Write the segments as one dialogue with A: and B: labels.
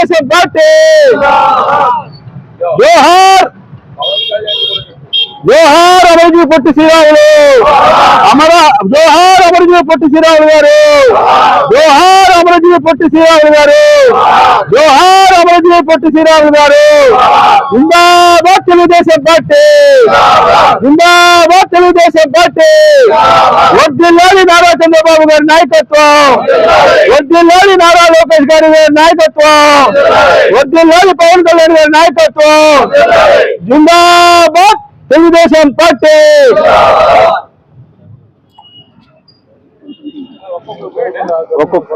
A: Telugu Desam party జోహార్! జోహార్ అమరజీ పొట్టి శ్రీరాములు! అమర జోహార్ అమరజీ పొట్టి శ్రీరాములు గారు! జోహార్ అమరజీ పొట్టి శ్రీరాములు గారు! జోహార్ పొట్టి శ్రీరాములు గారు. జిందాబాద్ తెలుగుదేశం పార్టీ. జిందాబాద్ తెలుగుదేశం పార్టీ. వడ్డీలోని నారా చంద్రబాబు గారి నాయకత్వం. వడ్డీలోని నారా లోకేష్ గారి నాయకత్వం. వడ్డీలోని పవన్ కళ్యాణ్ గారి నాయకత్వం. జిందాబాద్ తెలుగుదేశం పార్టీ. ఒక్కొక్క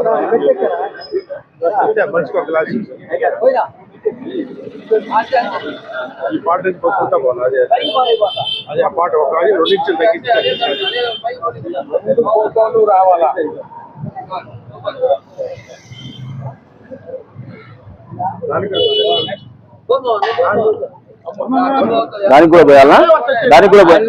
B: మనిషికి ఒక గ్లాస్ ఈ పాట నుంచి పోసుకుంటా పోను అదే అదే ఆ పాట ఒక అది రెండు ఇంచులు తగ్గించి రావాలా
A: దానికి కూడా పోయాలా దానికి కూడా పోయాలి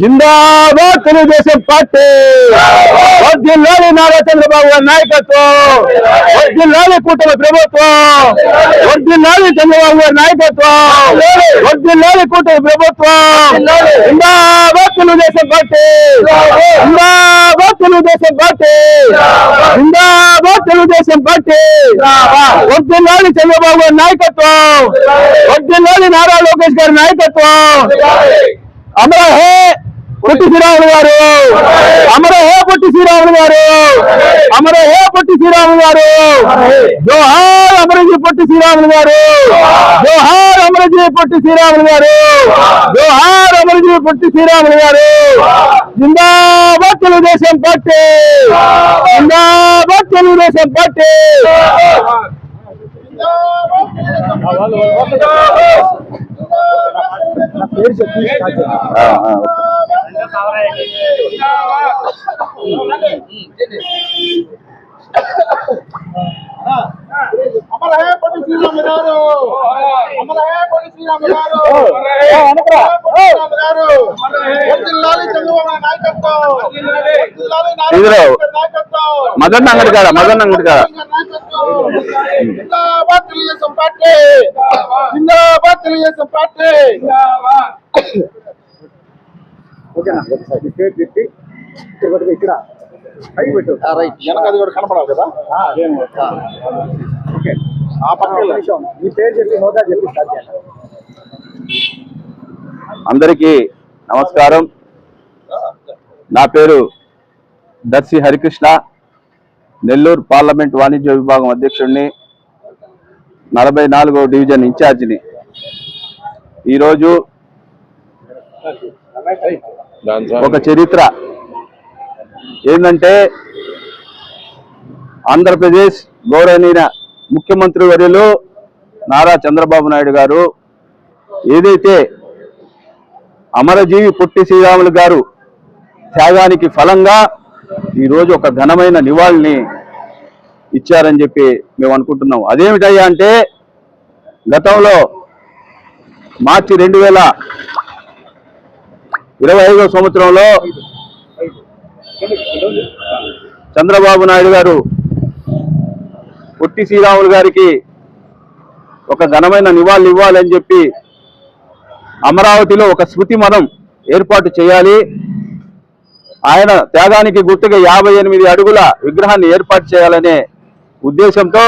A: జిందాబాద్ తెలుగుదేశం పార్టీ. వడ్డిల్లాలి నారా చంద్రబాబు గారి నాయకత్వం. వడ్డిల్లాలి కూటమి ప్రభుత్వం. వడ్డిల్లాలి చంద్రబాబు గారి నాయకత్వం. వడ్డిల్లాలి కూటమి ప్రభుత్వం. జిందాబాద్ తెలుగుదేశం పార్టీ. జిందాబాద్ తెలుగుదేశం పార్టీ. జిందాబాద్ తెలుగుదేశం పార్టీ. వడ్డిల్లాలి చంద్రబాబు గారి నాయకత్వం. వడ్డిల్లాలి నారా లోకేష్ గారి నాయకత్వం. అమర హే పొట్టి శ్రీరాములు గారు అమర హే పొట్టి శ్రీరాములు గారు అమర హే పొట్టి శ్రీరాములు గారు జోహార్ అమరజీ పొట్టి శ్రీరాములు గారు జోహార్ అమరజీ పొట్టి శ్రీరాములు గారు జోహార్ అమరజీ పొట్టి శ్రీరాములు గారు జిందాబాద్ తెలుగుదేశం పార్టీ జిందాబాద్ తెలుగుదేశం పార్టీ
B: చంద్రబాబు నాయకత్వం
A: మదన్ అంగడి కాడ మదన్ అంగడి కాడ.
B: జిందాబాద్ తెలుగుదేశం పార్టీ. జిందాబాద్ తెలుగుదేశం పార్టీ. ఇక్కడ వెనక అది కూడా కనపడాలి కదా? ఓకే. ఆ పక్కన
C: మీ పేరు చెప్పి హోదా
A: అందరికీ నమస్కారం. నా పేరు దర్శి హరికృష్ణ. నెల్లూరు పార్లమెంట్ వాణిజ్య విభాగం అధ్యక్షుడిని నలభై నాలుగో డివిజన్ ఇన్ఛార్జిని. ఈరోజు ఒక చరిత్ర. ఏంటంటే ఆంధ్రప్రదేశ్ గౌరవనీయ ముఖ్యమంత్రి వర్యులు నారా చంద్రబాబు నాయుడు గారు ఏదైతే అమరజీవి పొట్టి శ్రీరాములు గారు త్యాగానికి ఫలంగా ఈరోజు ఒక ఘనమైన నివాళిని ఇచ్చారని చెప్పి మేము అనుకుంటున్నాం అదేమిటయ్యా అంటే గతంలో మార్చి రెండు వేల ఇరవై ఐదో సంవత్సరంలో చంద్రబాబు నాయుడు గారు పొట్టి శ్రీరాములు గారికి ఒక ఘనమైన నివాళులు ఇవ్వాలని చెప్పి అమరావతిలో ఒక స్మృతి మనం ఏర్పాటు చేయాలి. ఆయన త్యాగానికి గుర్తుగా యాభై ఎనిమిది అడుగుల విగ్రహాన్ని ఏర్పాటు చేయాలనే ఉద్దేశంతో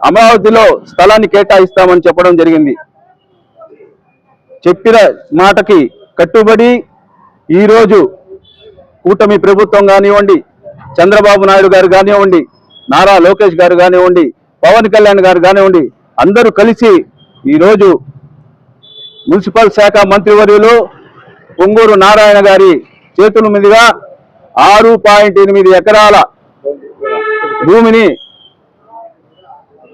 A: అమరావతిలో స్థలాన్ని కేటాయిస్తామని చెప్పడం జరిగింది. చెప్పిన మాటకి కట్టుబడి ఈరోజు కూటమి ప్రభుత్వం కానివ్వండి చంద్రబాబు నాయుడు గారు కానివ్వండి నారా లోకేష్ గారు కానివ్వండి పవన్ కళ్యాణ్ గారు కానివ్వండి అందరూ కలిసి ఈరోజు మున్సిపల్ శాఖ మంత్రివర్యులు పొంగూరు నారాయణ గారి చేతుల మీదుగా ఆరు పాయింట్ ఎనిమిది ఎకరాల భూమిని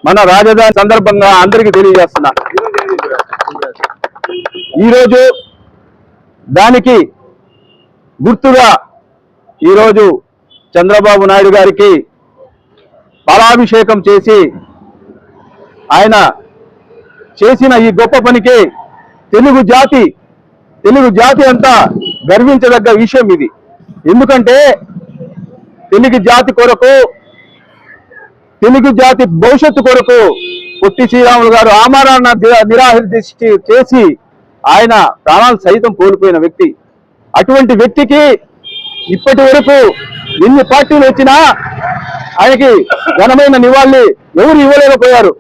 A: మన రాజధాని సందర్భంగా అందరికీ తెలియజేస్తున్నా. ఈరోజు దానికి గుర్తుగా ఈరోజు చంద్రబాబు నాయుడు గారికి పాలాభిషేకం చేసి ఆయన చేసిన ఈ గొప్ప పనికి తెలుగు జాతి తెలుగు జాతి అంతా గర్వించదగ్గ విషయం ఇది. ఎందుకంటే తెలుగు జాతి కొరకు తెలుగు జాతి భవిష్యత్తు కొరకు పొట్టి శ్రీరాములు గారు ఆమరణ నిరాహరి చేసి ఆయన ప్రాణాలు సైతం కోల్పోయిన వ్యక్తి. అటువంటి వ్యక్తికి ఇప్పటి వరకు ఎన్ని పార్టీలు వచ్చినా ఆయనకి ఘనమైన నివాళి ఎవరు ఇవ్వలేకపోయారు.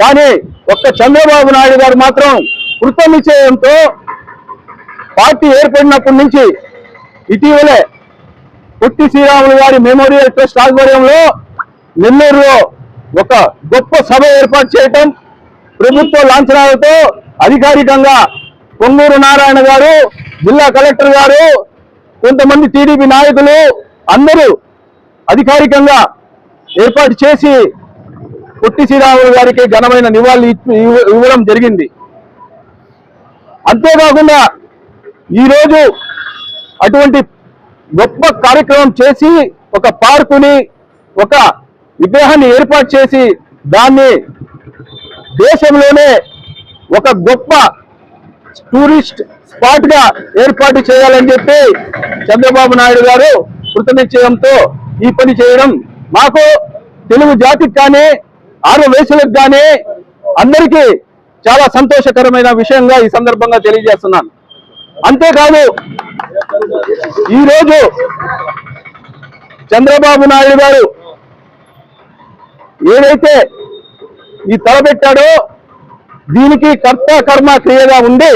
A: కానీ ఒక్క చంద్రబాబు నాయుడు గారు మాత్రం కృతనిశ్చయంతో పార్టీ ఏర్పడినప్పటి నుంచి ఇటీవలే పుట్టి శ్రీరాములు గారి మెమోరియల్ ట్రస్ట్ ఆధ్వర్యంలో నెల్లూరులో ఒక గొప్ప సభ ఏర్పాటు చేయటం ప్రభుత్వ లాంఛనాలతో అధికారికంగా పొంగూరు నారాయణ గారు జిల్లా కలెక్టర్ గారు కొంతమంది టీడీపీ నాయకులు అందరూ అధికారికంగా ఏర్పాటు చేసి పొట్టి శ్రీరాములు గారికి ఘనమైన నివాళులు ఇవ్వడం జరిగింది. అంతేకాకుండా ఈరోజు అటువంటి గొప్ప కార్యక్రమం చేసి ఒక పార్కుని ఒక విగ్రహాన్ని ఏర్పాటు చేసి దాన్ని దేశంలోనే ఒక గొప్ప టూరిస్ట్ స్పాట్గా ఏర్పాటు చేయాలని చెప్పి చంద్రబాబు నాయుడు గారు కృతనిశ్చయంతో ఈ పని చేయడం మాకు తెలుగు జాతికి కానీ ఆరు వయసులకు కానీ అందరికీ చాలా సంతోషకరమైన విషయంగా ఈ సందర్భంగా తెలియజేస్తున్నాను. అంతేకాదు ఈరోజు చంద్రబాబు నాయుడు గారు ఏదైతే ఈ తలపెట్టాడో దీనికి కర్త కర్మ క్రియగా ఉండి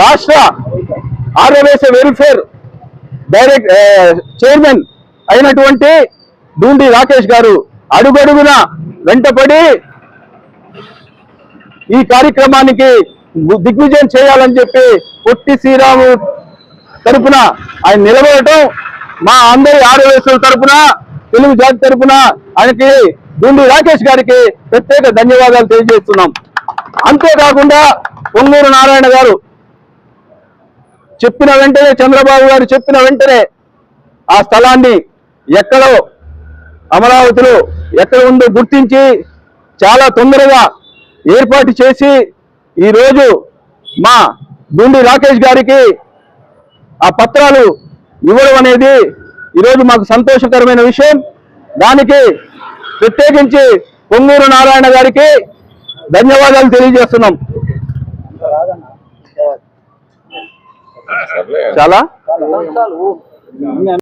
A: రాష్ట్ర ఆర్యవేశ వెల్ఫేర్ డైరెక్ట్ చైర్మన్ అయినటువంటి డూండి రాకేష్ గారు అడుగడుగున వెంటపడి ఈ కార్యక్రమానికి దిగ్విజయం చేయాలని చెప్పి పొట్టి శ్రీరాము తరపున ఆయన నిలబడటం మా అందరి ఆడవేసుల తరపున తెలుగు జాతి తరపున ఆయనకి దుండు రాకేష్ గారికి ప్రత్యేక ధన్యవాదాలు తెలియజేస్తున్నాం. అంతేకాకుండా పొంగూరు నారాయణ గారు చెప్పిన వెంటనే చంద్రబాబు గారు చెప్పిన వెంటనే ఆ స్థలాన్ని ఎక్కడో అమరావతిలో ఎక్కడ ఉందో గుర్తించి చాలా తొందరగా ఏర్పాటు చేసి ఈరోజు మా గుండి రాకేష్ గారికి ఆ పత్రాలు ఇవ్వడం అనేది ఈరోజు మాకు సంతోషకరమైన విషయం. దానికి ప్రత్యేకించి పొంగూరు నారాయణ గారికి ధన్యవాదాలు తెలియజేస్తున్నాం. చాలా?
C: చాలా?